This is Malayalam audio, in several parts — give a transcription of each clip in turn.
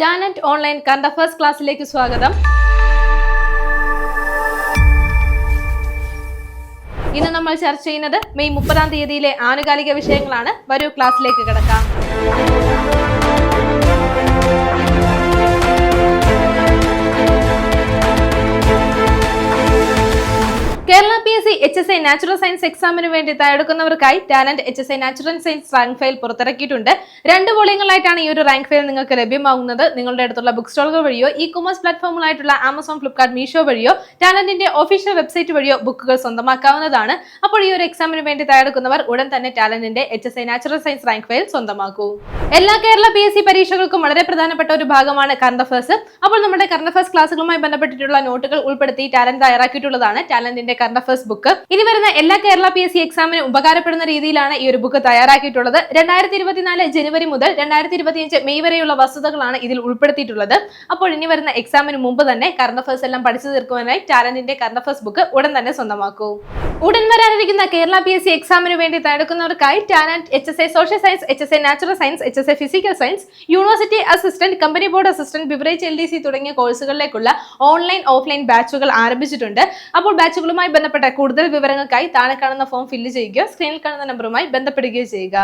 ടാലന്റ് ഓൺലൈൻ കറണ്ട് അഫയേഴ്സ് ക്ലാസ്സിലേക്ക് സ്വാഗതം. ഇന്ന് നമ്മൾ ചർച്ച ചെയ്യുന്നത് മെയ് മുപ്പതാം തീയതിയിലെ ആനുകാലിക വിഷയങ്ങളാണ്. വരൂ ക്ലാസ്സിലേക്ക് കിടക്കാം. Kerala P S C H S I natural science എക്സാമിന് വേണ്ടി തയ്യാറെടുക്കുന്നവർക്കായി Talent H S I natural science rank file പുറത്തിറക്കിയിട്ടുണ്ട്. രണ്ട് വോളിയങ്ങളായിട്ടാണ് ഈ ഒരു റാങ്ക് ഫയൽ നിങ്ങൾക്ക് ലഭ്യമാകുന്നത് നിങ്ങളുടെ അടുത്തുള്ള ബുക്ക് സ്റ്റോളുകൾ വഴിയോ ഇ കൊമേഴ്സ് പ്ലാറ്റ്ഫോമുകളായിട്ടുള്ള ആമസോൺ ഫ്ലിപ്കാർട്ട് മീഷോ വഴിയോ ടാലന്റിന്റെ ഒഫീഷ്യൽ വെബ്സൈറ്റ് വഴിയോ ബുക്കുകൾ സ്വന്തമാക്കാവുന്നതാണ്. അപ്പോൾ ഈ ഒരു എക്സാമിന് വേണ്ടി തയ്യാറെടുക്കുന്നവർ ഉടൻ തന്നെ ടാലന്റിന്റെ H S I natural science rank file സ്വന്തമാക്കൂ. എല്ലാ കേരള പി എസ് സി പരീക്ഷകൾക്കും വളരെ പ്രധാനപ്പെട്ട ഒരു ഭാഗമാണ് കറണ്ട് അഫേഴ്സ് അപ്പോൾ നമ്മുടെ കറണ്ട് അഫേഴ്സ് ക്ലാസ്സുകളുമായി ബന്ധപ്പെട്ടിട്ടുള്ള നോട്ടുകൾ ഉൾപ്പെടുത്തി ടാലന്റ് തയ്യാറാക്കിയിട്ടുള്ളതാണ്. ടാലന്റിന്റെ കറണ്ട് അഫയേഴ്സ് ബുക്ക് ഇനി വരുന്ന എല്ലാ കേരള പി എസ് സി എക്സാമിന് ഉപകാരപ്പെടുന്ന രീതിയിലാണ് ഈ ഒരു ബുക്ക് തയ്യാറാക്കിയിട്ടുള്ളത്. രണ്ടായിരത്തി ഇരുപത്തിനാല് ജനുവരി മുതൽ രണ്ടായിരത്തി ഇരുപത്തിയഞ്ച് മെയ് വരെയുള്ള വസ്തുതകളാണ് ഇതിൽ ഉൾപ്പെടുത്തിയിട്ടുള്ളത്. അപ്പോൾ ഇനി വരുന്ന എക്സാമിന് മുമ്പ് തന്നെ കറണ്ട് അഫയേഴ്സ് എല്ലാം പഠിച്ചു തീർക്കുവാനായി ടാലന്റിന്റെ കറണ്ട് അഫയേഴ്സ് ബുക്ക് ഉടൻ തന്നെ സ്വന്തമാക്കൂ. ഉടൻ വരാനിരിക്കുന്ന കേരള പി എസ് സി എക്സാമിന് വേണ്ടി തയ്യാറെടുക്കുന്നവർക്കായി Talent H S A social science H S A natural science H S A physical science university assistant company board assistant beverage L D C തുടങ്ങിയ കോഴ്സുകളിലേക്കുള്ള ഓൺലൈൻ ഓഫ്ലൈൻ ബാച്ചുകൾ ആരംഭിച്ചിട്ടുണ്ട്. അപ്പോൾ ബാച്ചുകളുമായി ബന്ധപ്പെട്ട കൂടുതൽ വിവരങ്ങൾക്കായി താഴെ കാണുന്ന ഫോം ഫില്ല് ചെയ്യുകയോ സ്ക്രീനിൽ കാണുന്ന നമ്പറുമായി ബന്ധപ്പെടുകയോ ചെയ്യുക.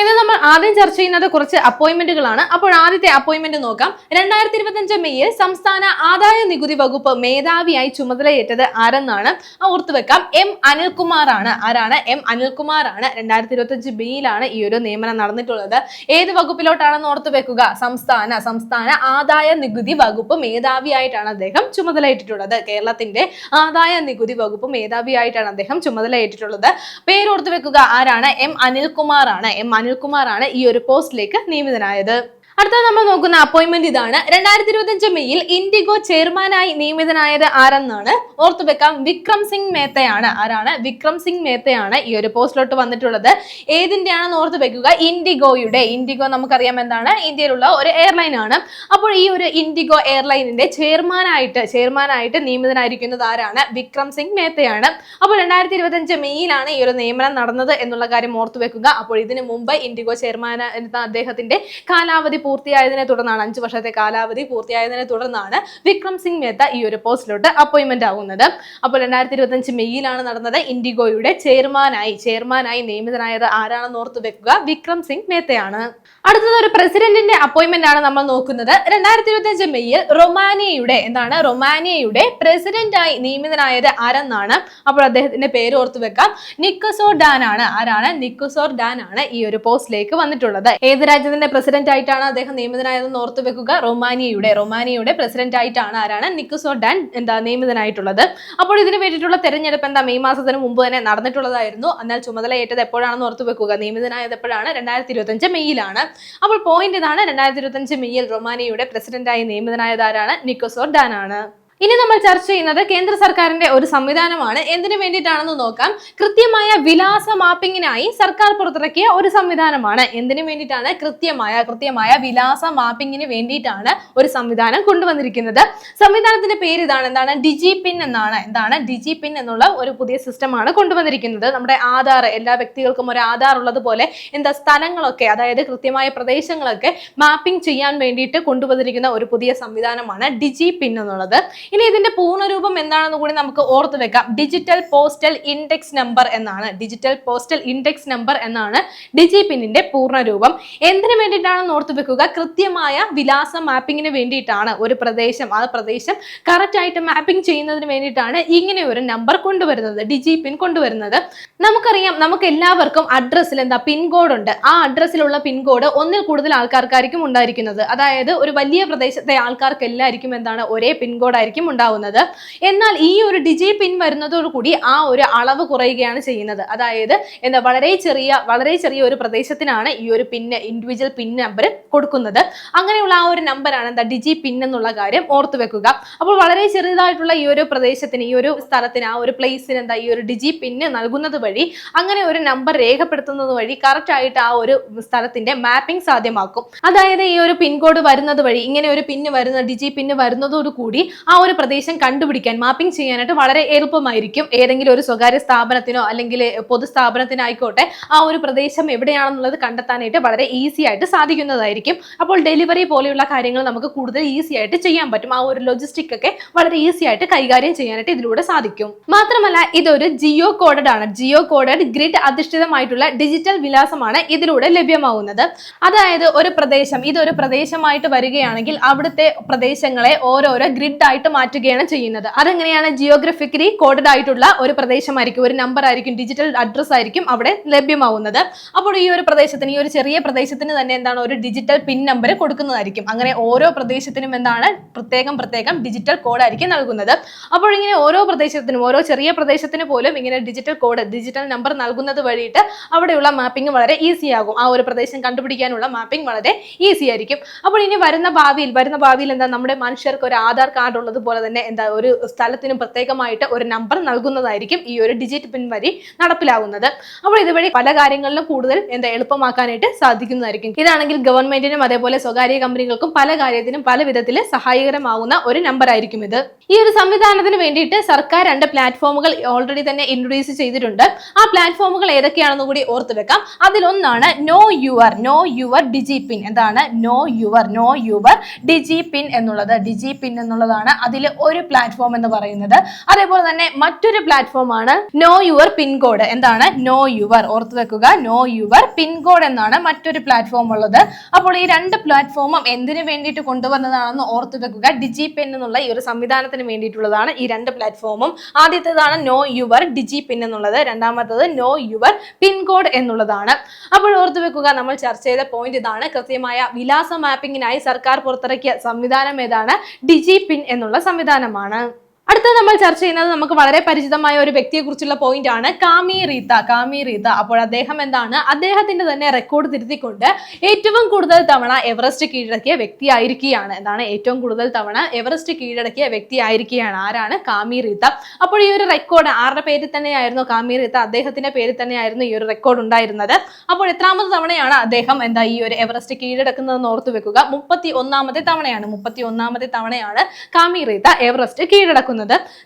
ഇന്ന് നമ്മൾ ആദ്യം ചർച്ച ചെയ്യുന്നത് കുറച്ച് അപ്പോയിന്റ്മെന്റുകളാണ്. അപ്പോൾ ആദ്യത്തെ അപ്പോയിന്റ്മെന്റ് നോക്കാം. രണ്ടായിരത്തി ഇരുപത്തഞ്ച് മെയ്യിൽ സംസ്ഥാന ആദായ നികുതി വകുപ്പ് മേധാവിയായി ചുമതലയേറ്റത് ആരെന്നാണ്? ഓർത്തുവെക്കാം ഓർത്തു വെക്കാം. എം അനിൽകുമാർ ആണ് ആരാണ്? എം അനിൽകുമാർ ആണ് രണ്ടായിരത്തി ഇരുപത്തഞ്ച് മെയ്യിലാണ് ഈ ഒരു നിയമനം നടന്നിട്ടുള്ളത്. ഏത് വകുപ്പിലോട്ടാണെന്ന് ഓർത്തു വെക്കുക? സംസ്ഥാന സംസ്ഥാന ആദായ നികുതി വകുപ്പ് മേധാവിയായിട്ടാണ് അദ്ദേഹം ചുമതലയേറ്റിട്ടുള്ളത്. കേരളത്തിന്റെ ആദായ നികുതി വകുപ്പ് മേധാവിയായിട്ടാണ് അദ്ദേഹം ചുമതലയേറ്റിട്ടുള്ളത്. പേര് ഓർത്തു വെക്കുക. ആരാണ്? എം അനിൽകുമാർ ആണ് എം അനിൽകുമാർ ആണ് ഈ ഒരു പോസ്റ്റിലേക്ക് നിയമിതനായത്. അടുത്ത നമ്മൾ നോക്കുന്ന അപ്പോയിന്റ്മെന്റ് ഇതാണ്. രണ്ടായിരത്തി ഇരുപത്തിയഞ്ച് മെയ്യിൽ ഇൻഡിഗോ ചെയർമാനായി നിയമിതനായത് ആരെന്നാണ് ഓർത്തു വെക്കാം. വിക്രം സിംഗ് മേത്തയാണ്. ആരാണ്? വിക്രം സിംഗ് മേത്തയാണ് ഈ ഒരു പോസ്റ്റിലോട്ട് വന്നിട്ടുള്ളത്. ഏതിന്റെയാണെന്ന് ഓർത്തു വെക്കുക. ഇൻഡിഗോയുടെ. ഇൻഡിഗോ നമുക്കറിയാം എന്താണ്? ഇന്ത്യയിലുള്ള ഒരു എയർലൈൻ ആണ്. അപ്പോൾ ഈ ഒരു ഇൻഡിഗോ എയർലൈനിന്റെ ചെയർമാനായിട്ട് ചെയർമാനായിട്ട് നിയമിതനായിരിക്കുന്നത് ആരാണ്? വിക്രം സിംഗ് മേത്തയാണ്. അപ്പോൾ രണ്ടായിരത്തി ഇരുപത്തിയഞ്ച് മെയ്യിലാണ് ഈ ഒരു നിയമനം നടന്നത് എന്നുള്ള കാര്യം ഓർത്തു വെക്കുക. അപ്പോൾ ഇതിനു മുമ്പ് ഇൻഡിഗോ ചെയർമാൻ അദ്ദേഹത്തിന്റെ കാലാവധി പൂർത്തിയായതിനെ തുടർന്നാണ് അഞ്ചു വർഷത്തെ കാലാവധി പൂർത്തിയായതിനെ തുടർന്നാണ് വിക്രം സിംഗ് മേത്ത ഈ ഒരു പോസ്റ്റിലോട്ട് അപ്പോയിന്റ്മെന്റ് ആകുന്നത് അപ്പോൾ രണ്ടായിരത്തി ഇരുപത്തഞ്ച് മെയ്യിലാണ് നടന്നത് ഇൻഡിഗോയുടെ ചെയർമാനായി. ചെയർമാനായി നിയമിതനായത് ആരാണെന്ന് ഓർത്ത് വെക്കുക. വിക്രം സിംഗ് മേത്തയാണ്. അടുത്തത് ഒരു പ്രസിഡന്റിന്റെ അപ്പോയിന്റ്മെന്റ് ആണ് നമ്മൾ നോക്കുന്നത്. രണ്ടായിരത്തി ഇരുപത്തിയഞ്ച് മെയ്യിൽ റൊമാനിയയുടെ എന്താണ്? റൊമാനിയയുടെ പ്രസിഡന്റായി നിയമിതനായത് ആരെന്നാണ്? അപ്പോൾ അദ്ദേഹത്തിന്റെ പേര് ഓർത്ത് വെക്കാം. നിക്കസോർ ഡാൻ ആണ് ആരാണ്? നിക്കസോർ ഡാൻ ആണ് ഈ ഒരു പോസ്റ്റിലേക്ക് വന്നിട്ടുള്ളത്. ഏത് രാജ്യത്തിന്റെ പ്രസിഡന്റ് ആയിട്ടാണ് അദ്ദേഹം നിയമിതനായതെന്ന് ഓർത്തു വെക്കുക. റൊമാനിയയുടെ റൊമാനിയയുടെ പ്രസിഡന്റ് ആയിട്ടാണ് ആരാണ്? നിക്കുസോ ഡാൻ എന്താ നിയമിതനായിട്ടുള്ളത്. അപ്പോൾ ഇതിന് വേണ്ടിയിട്ടുള്ള തെരഞ്ഞെടുപ്പ് എന്താ മെയ് മാസത്തിന് മുമ്പ് തന്നെ നടന്നിട്ടുള്ളതായിരുന്നു. എന്നാൽ ചുമതല ഏറ്റത് എപ്പോഴാണെന്ന് ഓർത്തു വെക്കുക. നിയമിതനായത് എപ്പോഴാണ്? രണ്ടായിരത്തി ഇരുപത്തഞ്ച് മെയ്യിലാണ്. അപ്പോൾ പോയിന്റ് ഇതാണ്. രണ്ടായിരത്തി ഇരുപത്തഞ്ച് മെയ്യിൽ റൊമാനിയയുടെ പ്രസിഡന്റായി നിയമിതനായത് ആരാണ്? നിക്കോസോർ ഡാൻ ആണ് ഇനി നമ്മൾ ചർച്ച ചെയ്യുന്നത് കേന്ദ്ര സർക്കാരിന്റെ ഒരു സംവിധാനമാണ്. എന്തിനു വേണ്ടിയിട്ടാണെന്ന് നോക്കാം. കൃത്യമായ വിലാസ മാപ്പിങ്ങിനായി സർക്കാർ പുറത്തിറക്കിയ ഒരു സംവിധാനമാണ്. എന്തിനു വേണ്ടിയിട്ടാണ്? കൃത്യമായ കൃത്യമായ വിലാസ മാപ്പിങ്ങിന് വേണ്ടിയിട്ടാണ് ഒരു സംവിധാനം കൊണ്ടുവന്നിരിക്കുന്നത്. സംവിധാനത്തിന്റെ പേര് ഇതാണ്. എന്താണ്? ഡിജി പിൻ എന്നാണ്. എന്താണ്? ഡിജി പിൻ എന്നുള്ള ഒരു പുതിയ സിസ്റ്റമാണ് കൊണ്ടുവന്നിരിക്കുന്നത്. നമ്മുടെ ആധാർ എല്ലാ വ്യക്തികൾക്കും ഒരു ആധാർ ഉള്ളതുപോലെ എന്താ സ്ഥലങ്ങളൊക്കെ അതായത് കൃത്യമായ പ്രദേശങ്ങളൊക്കെ മാപ്പിംഗ് ചെയ്യാൻ വേണ്ടിയിട്ട് കൊണ്ടുവന്നിരിക്കുന്ന ഒരു പുതിയ സംവിധാനമാണ് ഡിജി പിൻ എന്നുള്ളത്. ഇനി ഇതിന്റെ പൂർണരൂപം എന്താണെന്ന് കൂടി നമുക്ക് ഓർത്ത് വെക്കാം. ഡിജിറ്റൽ പോസ്റ്റൽ ഇൻഡെക്സ് നമ്പർ എന്നാണ്. ഡിജിറ്റൽ പോസ്റ്റൽ ഇൻഡെക്സ് നമ്പർ എന്നാണ് ഡിജി പിന്നിന്റെ പൂർണരൂപം. എന്തിനു വേണ്ടിയിട്ടാണെന്ന് ഓർത്ത് വെക്കുക? കൃത്യമായ വിലാസ മാപ്പിങ്ങിന് വേണ്ടിയിട്ടാണ് ഒരു പ്രദേശം. ആ പ്രദേശം കറക്റ്റ് ആയിട്ട് മാപ്പിംഗ് ചെയ്യുന്നതിന് വേണ്ടിയിട്ടാണ് ഇങ്ങനെ ഒരു നമ്പർ കൊണ്ടുവരുന്നത് ഡിജി പിൻ കൊണ്ടുവരുന്നത്. നമുക്കറിയാം നമുക്ക് എല്ലാവർക്കും അഡ്രസ്സിൽ എന്താ പിൻകോഡ് ഉണ്ട്. ആ അഡ്രസ്സിലുള്ള പിൻകോഡ് ഒന്നിൽ കൂടുതൽ ആൾക്കാർക്കായിരിക്കും ഉണ്ടായിരിക്കുന്നത്. അതായത് ഒരു വലിയ പ്രദേശത്തെ ആൾക്കാർക്ക് എല്ലാവർക്കും എന്താണ് ഒരേ പിൻകോഡ് ആയിരിക്കും ഉണ്ടാവുന്നത്. എന്നാൽ ഈ ഒരു ഡിജി പിൻ വരുന്നതോടുകൂടി ആ ഒരു അളവ് കുറയുകയാണ് ചെയ്യുന്നത്. അതായത് എന്താ വളരെ ചെറിയ വളരെ ചെറിയ ഒരു പ്രദേശത്തിനാണ് ഈ ഒരു പിന്ന് ഇൻഡിവിജ്വൽ പിൻ നമ്പർ കൊടുക്കുന്നത്. അങ്ങനെയുള്ള ആ ഒരു നമ്പറാണ് എന്താ ഡിജി പിൻ എന്നുള്ള കാര്യം ഓർത്തു വെക്കുക. അപ്പോൾ വളരെ ചെറുതായിട്ടുള്ള ഈ ഒരു പ്രദേശത്തിന് ഈ ഒരു സ്ഥലത്തിന് ആ ഒരു പ്ലേസിന് എന്താ ഈ ഒരു ഡിജി പിന്ന് നൽകുന്നത് വഴി അങ്ങനെ ഒരു നമ്പർ രേഖപ്പെടുത്തുന്നത് വഴി കറക്റ്റ് ആയിട്ട് ആ ഒരു സ്ഥലത്തിന്റെ മാപ്പിംഗ് സാധ്യമാക്കും. അതായത് ഈ ഒരു പിൻകോഡ് വരുന്നത് വഴി ഇങ്ങനെ ഒരു പിന്ന് വരുന്ന ഡിജി പിന്ന് വരുന്നതോടുകൂടി ആ ഒരു പ്രദേശം കണ്ടുപിടിക്കാൻ മാപ്പിംഗ് ചെയ്യാനായിട്ട് വളരെ എളുപ്പമായിരിക്കും. ഏതെങ്കിലും ഒരു സ്വകാര്യ സ്ഥാപനത്തിനോ അല്ലെങ്കിൽ പൊതുസ്ഥാപനത്തിനായിക്കോട്ടെ ആ ഒരു പ്രദേശം എവിടെയാണെന്നുള്ളത് കണ്ടെത്താനായിട്ട് വളരെ ഈസി ആയിട്ട് സാധിക്കുന്നതായിരിക്കും. അപ്പോൾ ഡെലിവറി പോലെയുള്ള കാര്യങ്ങൾ നമുക്ക് കൂടുതൽ ഈസി ആയിട്ട് ചെയ്യാൻ പറ്റും. ആ ഒരു ലോജിസ്റ്റിക് ഒക്കെ വളരെ ഈസി ആയിട്ട് കൈകാര്യം ചെയ്യാനായിട്ട് ഇതിലൂടെ സാധിക്കും. മാത്രമല്ല ഇതൊരു ജിയോ കോഡഡ് ആണ്. ജിയോ കോഡഡ് ഗ്രിഡ് അധിഷ്ഠിതമായിട്ടുള്ള ഡിജിറ്റൽ വിലാസമാണ് ഇതിലൂടെ ലഭ്യമാവുന്നത്. അതായത് ഒരു പ്രദേശം ഇതൊരു പ്രദേശമായിട്ട് വരികയാണെങ്കിൽ അവിടുത്തെ പ്രദേശങ്ങളെ ഓരോരോ ഗ്രിഡ് ആയിട്ട് മാറ്റുകയാണ് ചെയ്യുന്നത്. അതെങ്ങനെയാണ് ജിയോഗ്രഫിക്കലി കോഡഡ് ആയിട്ടുള്ള ഒരു പ്രദേശമായിരിക്കും ഒരു നമ്പർ ആയിരിക്കും ഡിജിറ്റൽ അഡ്രസ് ആയിരിക്കും അവിടെ ലഭ്യമാവുന്നത്. അപ്പോൾ ഈ ഒരു പ്രദേശത്തിന് ഈ ഒരു ചെറിയ പ്രദേശത്തിന് തന്നെ എന്താണ് ഒരു ഡിജിറ്റൽ പിൻ നമ്പർ കൊടുക്കുന്നതായിരിക്കും. അങ്ങനെ ഓരോ പ്രദേശത്തിനും എന്താണ് പ്രത്യേകം പ്രത്യേകം ഡിജിറ്റൽ കോഡ് ആയിരിക്കും നൽകുന്നത്. അപ്പോൾ ഇങ്ങനെ ഓരോ പ്രദേശത്തിനും ഓരോ ചെറിയ പ്രദേശത്തിന് പോലും ഇങ്ങനെ ഡിജിറ്റൽ കോഡ് ഡിജിറ്റൽ നമ്പർ നൽകുന്നത് വഴിയിട്ട് അവിടെയുള്ള മാപ്പിംഗ് വളരെ ഈസി ആകും. ആ ഒരു പ്രദേശം കണ്ടുപിടിക്കാനുള്ള മാപ്പിംഗ് വളരെ ഈസി ആയിരിക്കും. അപ്പോൾ ഇനി വരുന്ന ഭാവിയിൽ വരുന്ന ഭാവിയിൽ എന്താ നമ്മുടെ മനുഷ്യർക്ക് ഒരു ആധാർ കാർഡ് ഉള്ളതുപോലെ തന്നെ എന്താ ഒരു സ്ഥലത്തിനും പ്രത്യേകമായിട്ട് ഒരു നമ്പർ നൽകുന്നതായിരിക്കും ഈ ഒരു ഡിജിറ്റ് പിൻ വഴി നടപ്പിലാവുന്നത്. അപ്പോൾ ഇതുവഴി പല കാര്യങ്ങളിലും കൂടുതൽ എന്താ എളുപ്പമാക്കാനായിട്ട് സാധിക്കുന്നതായിരിക്കും. ഇതാണെങ്കിൽ ഗവൺമെന്റിനും അതേപോലെ സ്വകാര്യ കമ്പനികൾക്കും പല കാര്യത്തിനും പല വിധത്തിൽ സഹായകരമാവുന്ന ഒരു നമ്പർ ആയിരിക്കും ഇത്. ഈ ഒരു സംവിധാനത്തിന് വേണ്ടിയിട്ട് സർക്കാർ രണ്ട് പ്ലാറ്റ്ഫോമുകൾ ഓൾറെഡി തന്നെ ഇൻട്രൊഡ്യൂസ് ചെയ്തിട്ടുണ്ട്. ആ പ്ലാറ്റ്ഫോമുകൾ ഏതൊക്കെയാണെന്ന് കൂടി ഓർത്ത് വെക്കാം. അതിലൊന്നാണ് know your know your digi pin എന്താണ്? Know your know your digi pin എന്നുള്ളത്. ഡിജി പിൻ എന്നുള്ളതാണ് അതിൽ ഒരു പ്ലാറ്റ്ഫോം എന്ന് പറയുന്നത്. അതേപോലെ തന്നെ മറ്റൊരു പ്ലാറ്റ്ഫോം ആണ് നോ യുവർ പിൻകോഡ് എന്താണ്? നോ യുവർ ഓർത്തു വെക്കുക. നോ യുവർ പിൻകോഡ് എന്നാണ് മറ്റൊരു പ്ലാറ്റ്ഫോം ഉള്ളത്. അപ്പോൾ ഈ രണ്ട് പ്ലാറ്റ്ഫോമും എന്തിനു വേണ്ടിയിട്ട് കൊണ്ടുവന്നതാണെന്ന് ഓർത്തു വെക്കുക. ഡിജി പിൻ എന്നുള്ള ഈ ഒരു സംവിധാനത്തിന് വേണ്ടിയിട്ടുള്ളതാണ് ഈ രണ്ട് പ്ലാറ്റ്ഫോമും ആദ്യത്തേതാണ് നോ യുവർ ഡിജി പിൻ എന്നുള്ളത്. രണ്ടാമത്തത് നോ യുവർ പിൻകോഡ് എന്നുള്ളതാണ്. അപ്പോൾ ഓർത്തു വെക്കുക നമ്മൾ ചർച്ച ചെയ്ത പോയിന്റ് ഇതാണ്. കൃത്യമായ വിലാസ മാപ്പിംഗിനായി സർക്കാർ പുറത്തിറക്കിയ സംവിധാനം ഏതാണ്? ഡിജി പിൻ എന്നുള്ള സംവിധാനമാണ്. അടുത്ത നമ്മൾ ചർച്ച ചെയ്യുന്നത് നമുക്ക് വളരെ പരിചിതമായ ഒരു വ്യക്തിയെ കുറിച്ചുള്ള പോയിന്റ് ആണ്. കാമി റീത്ത കാമി റീത്ത അപ്പോൾ അദ്ദേഹം എന്താണ്? അദ്ദേഹത്തിന്റെ തന്നെ റെക്കോർഡ് തിരുത്തിക്കൊണ്ട് ഏറ്റവും കൂടുതൽ തവണ എവറസ്റ്റ് കീഴടക്കിയ വ്യക്തിയായിരിക്കുകയാണ്. എന്താണ്? ഏറ്റവും കൂടുതൽ തവണ എവറസ്റ്റ് കീഴടക്കിയ വ്യക്തിയായിരിക്കുകയാണ്. ആരാണ്? കാമി റീത്ത അപ്പോൾ ഈ ഒരു റെക്കോർഡ് ആരുടെ പേരിൽ തന്നെയായിരുന്നു കാമി റീത്ത അദ്ദേഹത്തിന്റെ പേരിൽ തന്നെയായിരുന്നു ഈ ഒരു റെക്കോർഡ് ഉണ്ടായിരുന്നത്. അപ്പോൾ എത്രാമത് തവണയാണ് അദ്ദേഹം എന്താ ഈ ഒരു എവറസ്റ്റ് കീഴടക്കുന്നതെന്ന് ഓർത്തു വെക്കുക? മുപ്പത്തി ഒന്നാമത്തെ തവണയാണ്. മുപ്പത്തി ഒന്നാമത്തെ തവണയാണ് കാമി റീത്ത എവറസ്റ്റ് കീഴടക്കുന്നത്.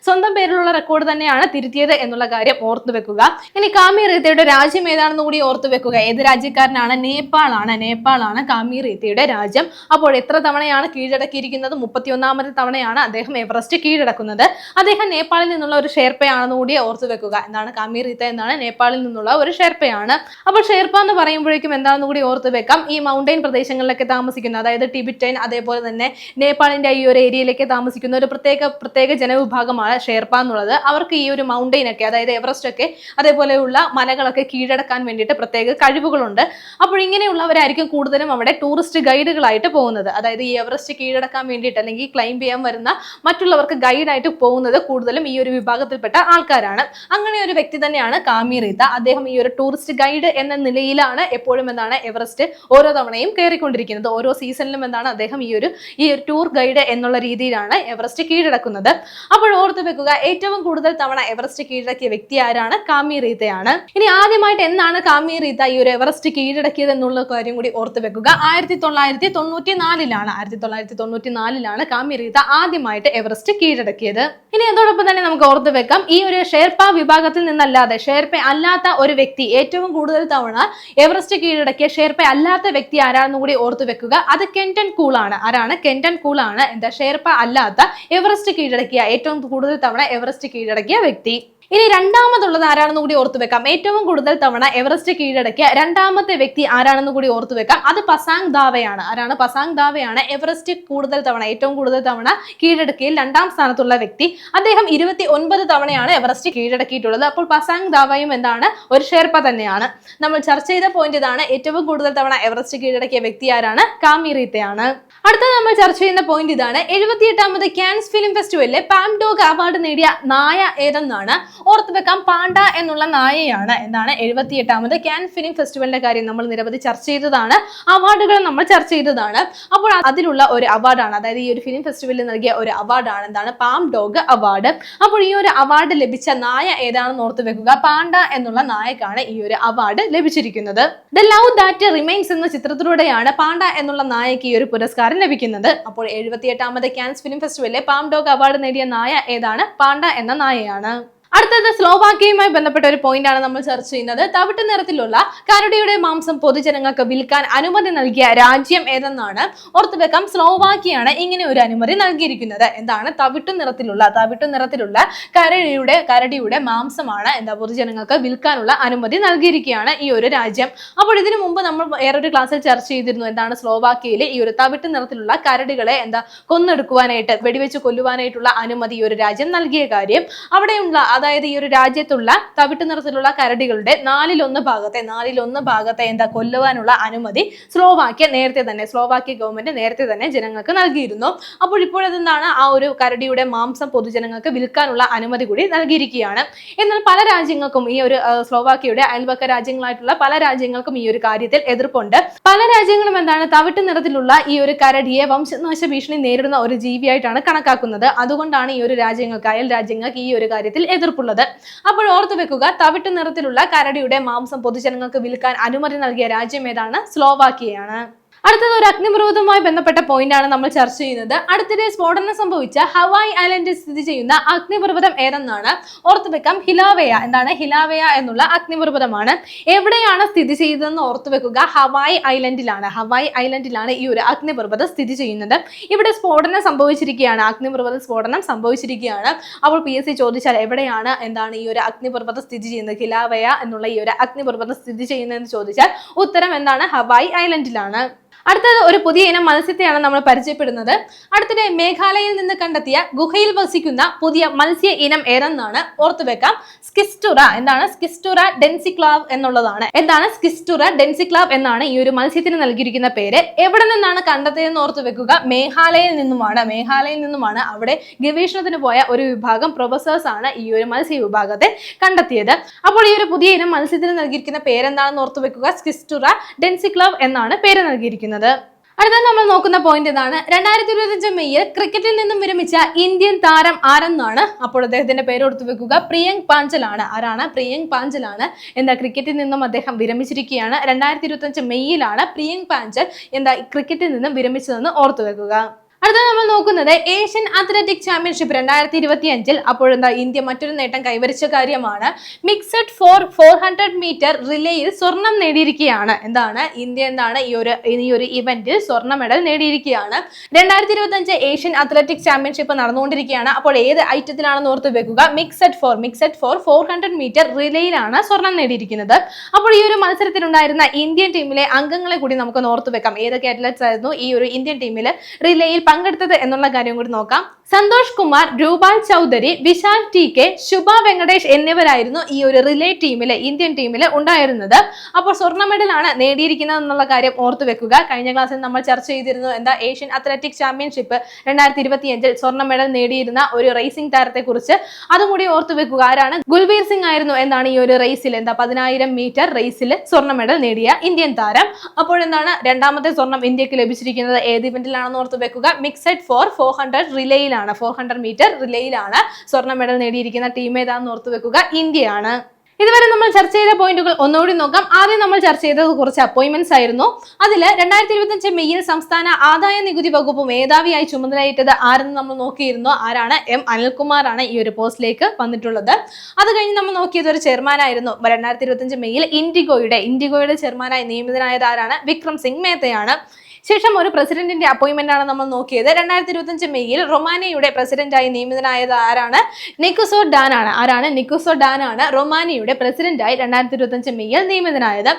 സ്വന്തം പേരിലുള്ള റെക്കോർഡ് തന്നെയാണ് തിരുത്തിയത് എന്നുള്ള കാര്യം ഓർത്തു വെക്കുക. ഇനി കാമി റീത്തയുടെ രാജ്യം ഏതാണെന്ന് കൂടി ഓർത്തു വെക്കുക. ഏത് രാജ്യക്കാരനാണ്? നേപ്പാളാണ്. നേപ്പാളാണ് കാമി റീത്തയുടെ രാജ്യം. അപ്പോൾ എത്ര തവണയാണ് കീഴടക്കിയിരിക്കുന്നത്? മുപ്പത്തിയൊന്നാമത്തെ തവണയാണ് അദ്ദേഹം എവറസ്റ്റ് കീഴടക്കുന്നത്. അദ്ദേഹം നേപ്പാളിൽ നിന്നുള്ള ഒരു ഷേർപ്പയാണെന്ന് കൂടി ഓർത്തു വെക്കുക. എന്താണ് കാമി റീത്ത എന്നാണ് നേപ്പാളിൽ നിന്നുള്ള ഒരു ഷേർപ്പയാണ്. അപ്പോൾ ഷേർപ്പ എന്ന് പറയുമ്പോഴേക്കും എന്താണെന്ന് കൂടി ഓർത്ത് വെക്കാം. ഈ മൗണ്ടൈൻ പ്രദേശങ്ങളിലൊക്കെ താമസിക്കുന്ന അതായത് ടിബിറ്റൈൻ അതേപോലെ തന്നെ നേപ്പാളിന്റെ ഈ ഒരു ഏരിയയിലേക്ക് താമസിക്കുന്ന ഒരു പ്രത്യേക പ്രത്യേക ജനവിഭാഗമാണ് ഷേർപ്പ എന്നുള്ളത്. അവർക്ക് ഈ ഒരു മൗണ്ടെയിൻ ഒക്കെ അതായത് എവറസ്റ്റ് ഒക്കെ അതേപോലെയുള്ള മലകളൊക്കെ കീഴടക്കാൻ വേണ്ടിയിട്ട് പ്രത്യേക കഴിവുകളുണ്ട്. അപ്പോൾ ഇങ്ങനെയുള്ളവരായിരിക്കും കൂടുതലും അവിടെ ടൂറിസ്റ്റ് ഗൈഡുകളായിട്ട് പോകുന്നത്. അതായത് ഈ എവറസ്റ്റ് കീഴടക്കാൻ വേണ്ടിയിട്ട് അല്ലെങ്കിൽ ക്ലൈംബ് ചെയ്യാൻ വരുന്ന മറ്റുള്ളവർക്ക് ഗൈഡായിട്ട് പോകുന്നത് കൂടുതലും ഈ ഒരു വിഭാഗത്തിൽപ്പെട്ട ആൾക്കാരാണ്. അങ്ങനെ ഒരു വ്യക്തി തന്നെയാണ് കാമി റീത്ത അദ്ദേഹം ഈ ഒരു ടൂറിസ്റ്റ് ഗൈഡ് എന്ന നിലയിലാണ് എപ്പോഴും എന്താണ് എവറസ്റ്റ് ഓരോ തവണയും കയറിക്കൊണ്ടിരിക്കുന്നത്. ഓരോ സീസണിലും എന്താണ് അദ്ദേഹം ഈ ഒരു ഈ ഒരു ടൂർ ഗൈഡ് എന്നുള്ള രീതിയിലാണ് എവറസ്റ്റ് കീഴടക്കുന്നത്. അപ്പോൾ ഓർത്ത് വെക്കുക ഏറ്റവും കൂടുതൽ തവണ എവറസ്റ്റ് കീഴടക്കിയ വ്യക്തി ആരാണ്? കാമി റീതയാണ്. ഇനി ആദ്യമായിട്ട് എന്നാണ് കാമി റീത ഈ ഒരു എവറസ്റ്റ് കീഴടക്കിയത് എന്നുള്ള കാര്യം കൂടി ഓർത്ത് വെക്കുക. ആയിരത്തി തൊള്ളായിരത്തി തൊണ്ണൂറ്റി നാലിലാണ് ആയിരത്തി തൊള്ളായിരത്തി തൊണ്ണൂറ്റി നാലിലാണ് കാമി റീത ആദ്യമായിട്ട് എവറസ്റ്റ് കീഴടക്കിയത്. ഇനി അതോടൊപ്പം തന്നെ നമുക്ക് ഓർത്ത് വെക്കാം ഈ ഒരു ഷേർപ്പ വിഭാഗത്തിൽ നിന്നല്ലാതെ ഷേർപ്പ അല്ലാത്ത ഒരു വ്യക്തി ഏറ്റവും കൂടുതൽ തവണ എവറസ്റ്റ് കീഴടക്കിയ ഷേർപ്പ അല്ലാത്ത വ്യക്തി ആരാണെന്ന് കൂടി ഓർത്ത് വെക്കുക. അത് കെന്റൻ കൂളാണ്. ആരാണ്? കെന്റൻ കൂളാണ്. എന്താ? ഷേർപ്പ അല്ലാത്ത എവറസ്റ്റ് കീഴടക്കിയ ഏറ്റവും കൂടുതൽ തവണ എവറസ്റ്റ് കീഴടക്കിയ വ്യക്തി. ഇനി രണ്ടാമതുള്ളത് ആരാണെന്ന് കൂടി ഓർത്തു വെക്കാം. ഏറ്റവും കൂടുതൽ തവണ എവറസ്റ്റ് കീഴടക്കിയ രണ്ടാമത്തെ വ്യക്തി ആരാണെന്ന് കൂടി ഓർത്തു വെക്കാം. അത് പസാങ് ദാവയാണ്. ആരാണ്? പസാങ് ദാവയാണ് എവറസ്റ്റ് കൂടുതൽ തവണ ഏറ്റവും കൂടുതൽ തവണ കീഴടക്കിയ രണ്ടാം സ്ഥാനത്തുള്ള വ്യക്തി. അദ്ദേഹം ഇരുപത്തി ഒൻപത് തവണയാണ് എവറസ്റ്റ് കീഴടക്കിയിട്ടുള്ളത്. അപ്പോൾ പസാങ് ദാവയും എന്താണ്? ഒരു ഷെർപ്പ തന്നെയാണ്. നമ്മൾ ചർച്ച ചെയ്ത പോയിന്റ് ഇതാണ്. ഏറ്റവും കൂടുതൽ തവണ എവറസ്റ്റ് കീഴടക്കിയ വ്യക്തി ആരാണ്? കാമിറീത്തയാണ്. അടുത്ത നമ്മൾ ചർച്ച ചെയ്യുന്ന പോയിന്റ് ഇതാണ്. എഴുപത്തിയെട്ടാമത് ക്യാൻസ് ഫിലിം ഫെസ്റ്റിവലിലെ പാംഡോഗ് അവാർഡ് നേടിയ നായ ഏതെന്നാണ്? ഓർത്ത് വെക്കാം പാണ്ട എന്നുള്ള നായയാണ് എന്താണ് എഴുപത്തി എട്ടാമത് ക്യാൻ ഫിലിം ഫെസ്റ്റിവലിന്റെ കാര്യം നമ്മൾ നിരവധി ചർച്ച ചെയ്തതാണ്. അവാർഡുകൾ നമ്മൾ ചർച്ച ചെയ്തതാണ്. അപ്പോൾ അതിലുള്ള ഒരു അവാർഡാണ് അതായത് ഈ ഒരു ഫിലിം ഫെസ്റ്റിവലിൽ നൽകിയ ഒരു അവാർഡാണ് എന്താണ്? പാം ഡോഗ് അവാർഡ് അപ്പോൾ ഈ ഒരു അവാർഡ് ലഭിച്ച നായ ഏതാണെന്ന് ഓർത്ത് വെക്കുക. പാണ്ട എന്നുള്ള നായക്കാണ് ഈ ഒരു അവാർഡ് ലഭിച്ചിരിക്കുന്നത്. ദ ലവ് ദാറ്റ് റിമൈൻസ് എന്ന ചിത്രത്തിലൂടെയാണ് പാണ്ട എന്നുള്ള നായക്ക് ഈ ഒരു പുരസ്കാരം ലഭിക്കുന്നത്. അപ്പോൾ എഴുപത്തിയെട്ടാമത് ക്യാൻസ് ഫിലിം ഫെസ്റ്റിവലിലെ പാം ഡോഗ് അവാർഡ് നേടിയ നായ ഏതാണ്? പാണ്ട എന്ന നായയാണ്. അടുത്തത് സ്ലോവാക്യയുമായി ബന്ധപ്പെട്ട ഒരു പോയിന്റ് ആണ് നമ്മൾ ചർച്ച ചെയ്യുന്നത്. തവിട്ട് നിറത്തിലുള്ള കരടിയുടെ മാംസം പൊതുജനങ്ങൾക്ക് വിൽക്കാൻ അനുമതി നൽകിയ രാജ്യം ഏതെന്നാണ്? ഓർത്തു വെക്കാം സ്ലോവാക്യയാണ് ഇങ്ങനെ ഒരു അനുമതി നൽകിയിരിക്കുന്നത്. എന്താണ്? തവിട്ടു നിറത്തിലുള്ള തവിട്ടു നിറത്തിലുള്ള കരടിയുടെ കരടിയുടെ മാംസമാണ് എന്താ പൊതുജനങ്ങൾക്ക് വിൽക്കാനുള്ള അനുമതി നൽകിയിരിക്കുകയാണ് ഈ ഒരു രാജ്യം. അപ്പോൾ ഇതിനു മുമ്പ് നമ്മൾ വേറൊരു ക്ലാസ്സിൽ ചർച്ച ചെയ്തിരുന്നു എന്താണ് സ്ലോവാക്യയിലെ ഈ ഒരു തവിട്ട് നിറത്തിലുള്ള കരടികളെ എന്താ കൊന്നെടുക്കുവാനായിട്ട് വെടിവെച്ച് കൊല്ലുവാനായിട്ടുള്ള അനുമതി ഈ ഒരു രാജ്യം നൽകിയ കാര്യം. അവിടെയുള്ള അതായത് ഈ ഒരു രാജ്യത്തുള്ള തവിട്ട് നിറത്തിലുള്ള കരടികളുടെ നാലിലൊന്ന് ഭാഗത്തെ നാലിലൊന്ന് ഭാഗത്തെ എന്താ കൊല്ലുവാനുള്ള അനുമതി സ്ലോവാക്യ നേരത്തെ തന്നെ സ്ലോവാക്യ ഗവൺമെന്റ് നേരത്തെ തന്നെ ജനങ്ങൾക്ക് നൽകിയിരുന്നു. അപ്പോൾ ഇപ്പോഴെന്താണ് ആ ഒരു കരടിയുടെ മാംസം പൊതുജനങ്ങൾക്ക് വിൽക്കാനുള്ള അനുമതി കൂടി നൽകിയിരിക്കുകയാണ്. എന്നാൽ പല രാജ്യങ്ങൾക്കും ഈ ഒരു സ്ലോവാക്യയുടെ അയൽവക്ക രാജ്യങ്ങളായിട്ടുള്ള പല രാജ്യങ്ങൾക്കും ഈ ഒരു കാര്യത്തിൽ എതിർപ്പുണ്ട്. പല രാജ്യങ്ങളും എന്താണ്? തവിട്ട് നിറത്തിലുള്ള ഈ ഒരു കരടിയെ വംശനാശ ഭീഷണി നേരിടുന്ന ഒരു ജീവിയായിട്ടാണ് കണക്കാക്കുന്നത്. അതുകൊണ്ടാണ് ഈ ഒരു രാജ്യങ്ങൾക്ക് അയൽ രാജ്യങ്ങൾക്ക് ഈ ഒരു കാര്യത്തിൽ എതിർപ്പുള്ളത്. അപ്പോൾ ഓർത്തു വെക്കുക തവിട്ട് നിറത്തിലുള്ള കരടിയുടെ മാംസം പൊതുജനങ്ങൾക്ക് വിൽക്കാൻ അനുമതി നൽകിയ രാജ്യം ഏതാണ്? സ്ലോവാക്യയാണ്. അടുത്തത് ഒരു അഗ്നിപർവതവുമായി ബന്ധപ്പെട്ട പോയിന്റ് ആണ് നമ്മൾ ചർച്ച ചെയ്യുന്നത്. അടുത്തിടെ സ്ഫോടനം സംഭവിച്ച ഹവായ് ഐലൻഡിൽ സ്ഥിതി ചെയ്യുന്ന അഗ്നിപർവതം ഏതെന്നാണ്? ഓർത്തുവെക്കാം ഹിലാവയ. എന്താണ്? ഹിലാവയ എന്നുള്ള അഗ്നിപർവതമാണ്. എവിടെയാണ് സ്ഥിതി ചെയ്തതെന്ന് ഓർത്തുവെക്കുക ഹവായ് ഐലൻഡിലാണ്. ഹവായ് ഐലൻഡിലാണ് ഈ ഒരു അഗ്നിപർവതം സ്ഥിതി ചെയ്യുന്നത്. ഇവിടെ സ്ഫോടനം സംഭവിച്ചിരിക്കുകയാണ്. അഗ്നിപർവത സ്ഫോടനം സംഭവിച്ചിരിക്കുകയാണ്. അപ്പോൾ പി എസ് സി ചോദിച്ചാൽ എവിടെയാണ് എന്താണ് ഈ ഒരു അഗ്നിപർവതം സ്ഥിതി ചെയ്യുന്നത്? ഹിലാവയ എന്നുള്ള ഈ ഒരു അഗ്നിപർവതം സ്ഥിതി ചെയ്യുന്നതെന്ന് ചോദിച്ചാൽ ഉത്തരം എന്താണ്? ഹവായ് ഐലൻഡിലാണ്. അടുത്തത് ഒരു പുതിയ ഇനം മത്സ്യത്തെയാണ് നമ്മൾ പരിചയപ്പെടുന്നത്. അടുത്തിടെ മേഘാലയയിൽ നിന്ന് കണ്ടെത്തിയ ഗുഹയിൽ വസിക്കുന്ന പുതിയ മത്സ്യ ഇനം ഏതെന്നാണ് ഓർത്തു വെക്കാം. സ്കിസ്റ്റുറ എന്താണ്? സ്കിസ്റ്റുറ ഡെൻസിക്ലാവ് എന്നുള്ളതാണ്. എന്താണ് സ്കിസ്റ്റുറ ഡെൻസിക്ലാവ് എന്നാണ് ഈ ഒരു മത്സ്യത്തിന് നൽകിയിരിക്കുന്ന പേര്. എവിടെ നിന്നാണ് കണ്ടെത്തിയതെന്ന് ഓർത്തു വെക്കുക. മേഘാലയയിൽ നിന്നുമാണ്. മേഘാലയയിൽ നിന്നുമാണ് അവിടെ ഗവേഷണത്തിന് പോയ ഒരു വിഭാഗം പ്രൊഫസേഴ്സ് ആണ് ഈ ഒരു മത്സ്യ വിഭാഗത്തെ കണ്ടെത്തിയത്. അപ്പോൾ ഈ ഒരു പുതിയ ഇനം മത്സ്യത്തിന് നൽകിയിരിക്കുന്ന പേരെന്താണെന്ന് ഓർത്തു വെക്കുക. സ്കിസ്റ്റുറ ഡെൻസിക്ലാവ് എന്നാണ് പേര് നൽകിയിരിക്കുന്നത്. അടുത്ത നമ്മൾ നോക്കുന്ന പോയിന്റ് ഇതാണ്. രണ്ടായിരത്തി ഇരുപത്തിയഞ്ച് മെയ്യിൽ ക്രിക്കറ്റിൽ നിന്നും വിരമിച്ച ഇന്ത്യൻ താരം ആരെന്നാണ്? അപ്പോൾ അദ്ദേഹത്തിന്റെ പേര് ഓർത്തു വെക്കുക. പ്രിയങ്ക് പാഞ്ചലാണ്. ആരാണ്? പ്രിയങ്ക് പാഞ്ചലാണ് എന്താ ക്രിക്കറ്റിൽ നിന്നും അദ്ദേഹം വിരമിച്ചിരിക്കുകയാണ്. രണ്ടായിരത്തി ഇരുപത്തിയഞ്ച് മെയ്യിലാണ് പ്രിയങ്ക് പാഞ്ചൽ എന്താ ക്രിക്കറ്റിൽ നിന്നും വിരമിച്ചതെന്ന് ഓർത്തു വെക്കുക. അടുത്ത നമ്മൾ നോക്കുന്നത് ഏഷ്യൻ അത്ലറ്റിക് ചാമ്പ്യൻഷിപ്പ് രണ്ടായിരത്തി ഇരുപത്തി അഞ്ചിൽ അപ്പോഴെന്താ ഇന്ത്യ മറ്റൊരു നേട്ടം കൈവരിച്ച കാര്യമാണ്. Mixed four four hundred metre റിലേയിൽ സ്വർണം നേടിയിരിക്കുകയാണ്. എന്താണ്? ഇന്ത്യ എന്താണ്? ഈ ഒരു ഈ ഒരു ഇവന്റിൽ സ്വർണ മെഡൽ നേടിയിരിക്കുകയാണ്. രണ്ടായിരത്തി ഇരുപത്തി അഞ്ച് ഏഷ്യൻ അത്ലറ്റിക് ചാമ്പ്യൻഷിപ്പ് നടന്നുകൊണ്ടിരിക്കുകയാണ്. അപ്പോൾ ഏത് ഐറ്റത്തിലാണെന്ന് ഓർത്ത് വെക്കുക. Mixed four mixed four four hundred metre റിലേയിലാണ് സ്വർണം നേടിയിരിക്കുന്നത്. അപ്പോൾ ഈ ഒരു മത്സരത്തിലുണ്ടായിരുന്ന ഇന്ത്യൻ ടീമിലെ അംഗങ്ങളെ കൂടി നമുക്ക് ഓർത്ത് വെക്കാം. ഏതൊക്കെ അത്ലറ്റ്സ് ആയിരുന്നു ഈ ഒരു ഇന്ത്യൻ ടീമിൽ റിലേയിൽ പങ്കെടുത്തത് എന്നുള്ള കാര്യം കൂടി നോക്കാം. സന്തോഷ് കുമാർ രൂപാൽ ചൗധരി വിശാൽ ടി കെ ശുഭ വെങ്കടേഷ് എന്നിവരായിരുന്നു ഈ ഒരു റിലേ ടീമിലെ ഇന്ത്യൻ ടീമിൽ ഉണ്ടായിരുന്നത്. അപ്പോൾ സ്വർണ മെഡലാണ് നേടിയിരിക്കുന്നത് എന്നുള്ള കാര്യം ഓർത്തു വെക്കുക. കഴിഞ്ഞ ക്ലാസ്സിൽ നമ്മൾ ചർച്ച ചെയ്തിരുന്നു എന്താ ഏഷ്യൻ അത്ലറ്റിക് ചാമ്പ്യൻഷിപ്പ് രണ്ടായിരത്തി ഇരുപത്തിയഞ്ചിൽ സ്വർണ മെഡൽ നേടിയിരുന്ന ഒരു റേസിംഗ് താരത്തെ കുറിച്ച് അതും കൂടി ഓർത്തു വെക്കുക ആരാണ് ഗുൽവീർ സിംഗ് ആയിരുന്നു എന്നാണ് ഈ ഒരു റേസിൽ എന്താ പതിനായിരം മീറ്റർ റേസിൽ സ്വർണ മെഡൽ നേടിയ ഇന്ത്യൻ താരം. അപ്പോൾ എന്താണ് രണ്ടാമത്തെ സ്വർണം ഇന്ത്യയ്ക്ക് ലഭിച്ചിരിക്കുന്നത് ഏത് ഇവന്റിലാണെന്ന് ഓർത്തു വെക്കുക. മിക്സഡ് ഫോർ ഫോർ ഹൺഡ്രഡ് റിലേയിലാണ്. ഫോർ ഹൺഡ്രഡ് മീറ്റർ റിലേയിലാണ് സ്വർണ മെഡൽ നേടിയിരിക്കുന്ന ടീം ഏതാണെന്ന് ഓർത്തു വെക്കുക. ഇന്ത്യയാണ്. ഇതുവരെ നമ്മൾ ചർച്ച ചെയ്ത പോയിന്റുകൾ ഒന്നുകൂടി നോക്കാം. ആദ്യം നമ്മൾ ചർച്ച ചെയ്തത് കുറച്ച് അപ്പോയിന്റ്മെന്റ്സ് ആയിരുന്നു. അതിൽ രണ്ടായിരത്തി ഇരുപത്തിയഞ്ച് മെയ്യിൽ സംസ്ഥാന ആദായ നികുതി വകുപ്പ് മേധാവിയായി ചുമതലയേറ്റത് ആരെന്ന് നമ്മൾ നോക്കിയിരുന്നു. ആരാണ്? എം അനിൽകുമാറാണ് ഈ ഒരു പോസ്റ്റിലേക്ക് വന്നിട്ടുള്ളത്. അത് കഴിഞ്ഞ് നമ്മൾ നോക്കിയത് ഒരു ചെയർമാനായിരുന്നു. രണ്ടായിരത്തി ഇരുപത്തിയഞ്ച് മെയ്യിൽ ഇൻഡിഗോയുടെ ഇൻഡിഗോയുടെ ചെയർമാനായി നിയമിതനായത് ആരാണ്? വിക്രം സിംഗ് മേത്തയാണ്. ശേഷം ഒരു പ്രസിഡന്റിന്റെ അപ്പോയിന്റ്മെന്റ് ആണ് നമ്മൾ നോക്കിയത്. രണ്ടായിരത്തി ഇരുപത്തിയഞ്ച് മെയ്യിൽ റൊമാനിയയുടെ പ്രസിഡന്റായി നിയമിതനായത് ആരാണ്? നിക്കുസോ ഡാൻ ആണ്. ആരാണ്? നിക്കുസോ ഡാൻ ആണ് റൊമാനിയയുടെ പ്രസിഡന്റായി രണ്ടായിരത്തി ഇരുപത്തിയഞ്ച് മെയ്യിൽ നിയമിതനായത്.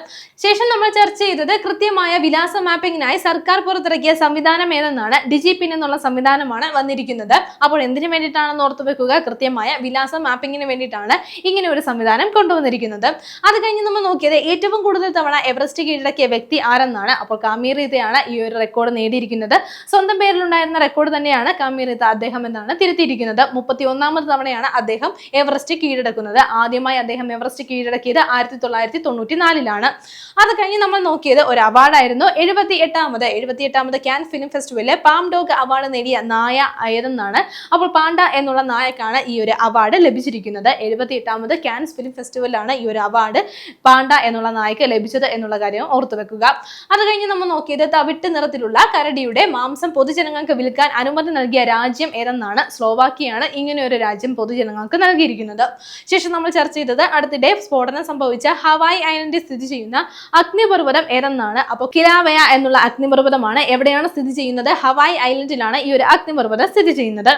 ശേഷം നമ്മൾ ചർച്ച ചെയ്തത് കൃത്യമായ വിലാസ മാപ്പിംഗിനായി സർക്കാർ പുറത്തിറക്കിയ സംവിധാനം ഏതെന്നാണ്? ഡിജിപിൻ എന്നുള്ള സംവിധാനമാണ് വന്നിരിക്കുന്നത്. അപ്പോൾ എന്തിനു വേണ്ടിയിട്ടാണെന്ന് ഓർത്തു വെക്കുക? കൃത്യമായ വിലാസ മാപ്പിംഗിന് വേണ്ടിയിട്ടാണ് ഇങ്ങനെ ഒരു സംവിധാനം കൊണ്ടുവന്നിരിക്കുന്നത്. അത് കഴിഞ്ഞ് നമ്മൾ നോക്കിയത് ഏറ്റവും കൂടുതൽ തവണ എവറസ്റ്റ് കീഴടക്കിയ വ്യക്തി ആരെന്നാണ്? അപ്പോൾ കാമീർ റീതയാണ് ഈ ഒരു റെക്കോർഡ് നേടിയിരിക്കുന്നത്. സ്വന്തം പേരിലുണ്ടായിരുന്ന റെക്കോർഡ് തന്നെയാണ് കാമീർ റീത അദ്ദേഹം എന്നാണ് തിരുത്തിയിരിക്കുന്നത്. മുപ്പത്തി ഒന്നാമത് തവണയാണ് അദ്ദേഹം എവറസ്റ്റ് കീഴടക്കുന്നത്. ആദ്യമായി അദ്ദേഹം എവറസ്റ്റ് കീഴടക്കിയത് ആയിരത്തി തൊള്ളായിരത്തി തൊണ്ണൂറ്റി നാലിലാണ് അത് കഴിഞ്ഞ് നമ്മൾ നോക്കിയത് ഒരു അവാർഡായിരുന്നു. എഴുപത്തി എട്ടാമത് എഴുപത്തി എട്ടാമത് ക്യാൻ ഫിലിം ഫെസ്റ്റിവലിലെ പാം ഡോഗ് അവാർഡ് നേടിയ നായ ആയതെന്നാണ്. അപ്പോൾ പാണ്ട എന്നുള്ള നായക്കാണ് ഈ ഒരു അവാർഡ് ലഭിച്ചിരിക്കുന്നത്. എഴുപത്തി എട്ടാമത് ക്യാൻസ് ഫിലിം ഫെസ്റ്റിവലിലാണ് ഈ ഒരു അവാർഡ് പാണ്ട എന്നുള്ള നായക്ക് ലഭിച്ചത് എന്നുള്ള കാര്യം ഓർത്തു വെക്കുക. അത് കഴിഞ്ഞ് നമ്മൾ നോക്കിയത് തവിട്ട് നിറത്തിലുള്ള കരടിയുടെ മാംസം പൊതുജനങ്ങൾക്ക് വിൽക്കാൻ അനുമതി നൽകിയ രാജ്യം ഏതെന്നാണ്? സ്ലോവാക്കിയാണ് ഇങ്ങനെ ഒരു രാജ്യം പൊതുജനങ്ങൾക്ക് നൽകിയിരിക്കുന്നത്. ശേഷം നമ്മൾ ചർച്ച ചെയ്തത് അടുത്തിടെ സ്ഫോടനം സംഭവിച്ച ഹവായ് ഐലൻഡിൽ സ്ഥിതി ചെയ്യുന്ന അഗ്നിപർവതം ഏതെന്നാണ്? അപ്പോൾ കിരാവയ എന്നുള്ള അഗ്നിപർവതമാണ് എവിടെയാണ് സ്ഥിതി ചെയ്യുന്നത്? ഹവായ് ഐലൻഡിലാണ് ഈ ഒരു അഗ്നിപർവതം സ്ഥിതി ചെയ്യുന്നത്.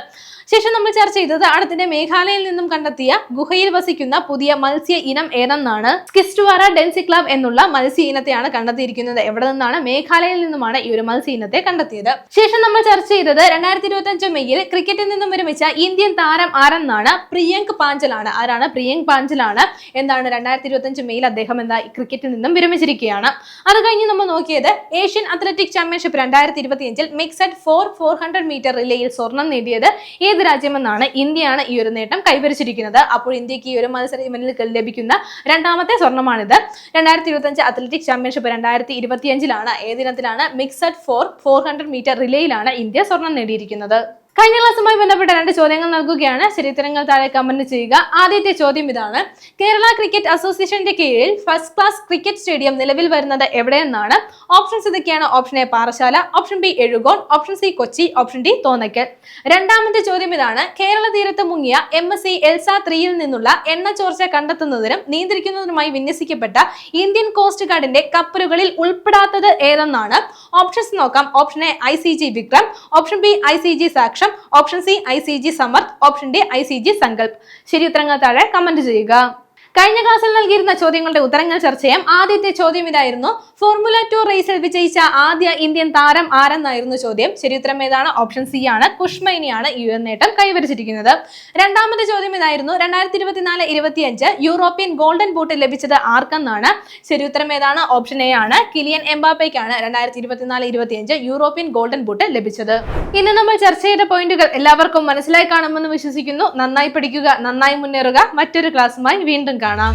ശേഷം നമ്മൾ ചർച്ച ചെയ്തത് അടുത്തിന്റെ മേഘാലയയിൽ നിന്നും കണ്ടെത്തിയ ഗുഹയിൽ വസിക്കുന്ന പുതിയ മത്സ്യ ഇനം ഏതെന്നാണ്? സ്കിസ്റ്റുവാറ ഡെൻസിക്ലാബ് എന്നുള്ള മത്സ്യ ഇനത്തെയാണ് കണ്ടെത്തിയിരിക്കുന്നത്. എവിടെ നിന്നാണ്? മേഘാലയയിൽ നിന്നുമാണ് ഈ ഒരു മത്സ്യ ഇനത്തെ കണ്ടെത്തിയത്. ശേഷം നമ്മൾ ചർച്ച ചെയ്തത് രണ്ടായിരത്തി ഇരുപത്തി അഞ്ച് മെയ്യിൽ ക്രിക്കറ്റിൽ നിന്നും വിരമിച്ച ഇന്ത്യൻ താരം ആരെന്നാണ്? പ്രിയങ്ക് പാഞ്ചലാണ് ആരാണ്? പ്രിയങ്ക് പാഞ്ചലാണ് എന്താണ് രണ്ടായിരത്തി ഇരുപത്തി അഞ്ച് മെയ്യിൽ അദ്ദേഹം എന്താ ക്രിക്കറ്റിൽ നിന്നും വിരമിച്ചിരിക്കുകയാണ്. അത് കഴിഞ്ഞ് നമ്മൾ നോക്കിയത് ഏഷ്യൻ അത്ലറ്റിക് ചാമ്പ്യൻഷിപ്പ് രണ്ടായിരത്തി ഇരുപത്തിയഞ്ചിൽ mixed four four hundred metre റിലേയിൽ സ്വർണം നേടിയത് ഏത് രാജ്യമെന്നാണ് ഇന്ത്യയാണ് ഈ ഒരു നേട്ടം കൈവരിച്ചിരിക്കുന്നത്. അപ്പോൾ ഇന്ത്യയ്ക്ക് ഈ ഒരു മത്സര ഇവന്റിൽ ലഭിക്കുന്ന രണ്ടാമത്തെ സ്വർണമാണിത് രണ്ടായിരത്തി ഇരുപത്തി അത്ലറ്റിക് ചാമ്പ്യൻഷിപ്പ് രണ്ടായിരത്തി ഇരുപത്തിയഞ്ചിലാണ് ഏതിനത്തിലാണ് mixed four four hundred metre റിലേയിലാണ് India സ്വർണം നേടിയിരിക്കുന്നത്. കഴിഞ്ഞ ക്ലാസ്സുമായി ബന്ധപ്പെട്ട രണ്ട് ചോദ്യങ്ങൾ നൽകുകയാണ്. ശരിത്തരങ്ങൾ താഴെ കമന്റ് ചെയ്യുക. ആദ്യത്തെ ചോദ്യം ഇതാണ്. കേരള ക്രിക്കറ്റ് അസോസിയേഷന്റെ കീഴിൽ ഫസ്റ്റ് ക്ലാസ് ക്രിക്കറ്റ് സ്റ്റേഡിയം നിലവിൽ വരുന്നത് എവിടെയെന്നാണ്? ഓപ്ഷൻസ് ഇതൊക്കെയാണ്. Option A Parassala option B Ezhukone option C Kochi option D Thonnakkal രണ്ടാമത്തെ ചോദ്യം ഇതാണ്. കേരള തീരത്ത് മുങ്ങിയ എം എസ് സി എൽസ ത്രീയിൽ നിന്നുള്ള എണ്ണ ചോർച്ച കണ്ടെത്തുന്നതിനും നിയന്ത്രിക്കുന്നതിനുമായി വിന്യസിക്കപ്പെട്ട ഇന്ത്യൻ കോസ്റ്റ് ഗാർഡിന്റെ കപ്പലുകളിൽ ഉൾപ്പെടാത്തത് ഏതെന്നാണ്? ഓപ്ഷൻസ് നോക്കാം. Option A I C G Vikram. Option B I C G Saksham option C I C G Samarth option D I C G Sankalp ശരി ഉത്തരങ്ങൾ താഴെ കമന്റ് ചെയ്യുക. കഴിഞ്ഞ ക്ലാസ്സിൽ നൽകിയിരുന്ന ചോദ്യങ്ങളുടെ ഉത്തരങ്ങൾ ചർച്ച ചെയ്യാം. ആദ്യത്തെ ചോദ്യം ഇതായിരുന്നു. ഫോർമുല ടു റേസിൽ വിജയിച്ച ആദ്യ ഇന്ത്യൻ താരം ആരെന്നായിരുന്നു ചോദ്യം? ശരിയുത്തരം ഏതാണ്? ഓപ്ഷൻ സി ആണ്. കുഷ്മൈനിയാണ് യു എൻ നേട്ടം കൈവരിച്ചിരിക്കുന്നത്. രണ്ടാമത്തെ ചോദ്യം ഇതായിരുന്നു. രണ്ടായിരത്തി ഇരുപത്തിനാല് ഇരുപത്തിയഞ്ച് യൂറോപ്യൻ ഗോൾഡൻ ബൂട്ട് ലഭിച്ചത് ആർക്കെന്നാണ്? ശരിയുത്തരം ഏതാണ്? ഓപ്ഷൻ എ ആണ്. കിലിയൻ എംബാപ്പയ്ക്കാണ് രണ്ടായിരത്തി ഇരുപത്തിനാല് ഇരുപത്തിയഞ്ച് യൂറോപ്യൻ ഗോൾഡൻ ബൂട്ട് ലഭിച്ചത്. ഇന്ന് നമ്മൾ ചർച്ച ചെയ്ത പോയിന്റുകൾ എല്ലാവർക്കും മനസ്സിലായി കാണുമെന്ന് വിശ്വസിക്കുന്നു. നന്നായി പഠിക്കുക നന്നായി മുന്നേറുക. മറ്റൊരു ക്ലാസ്സുമായി വീണ്ടും കാണാം.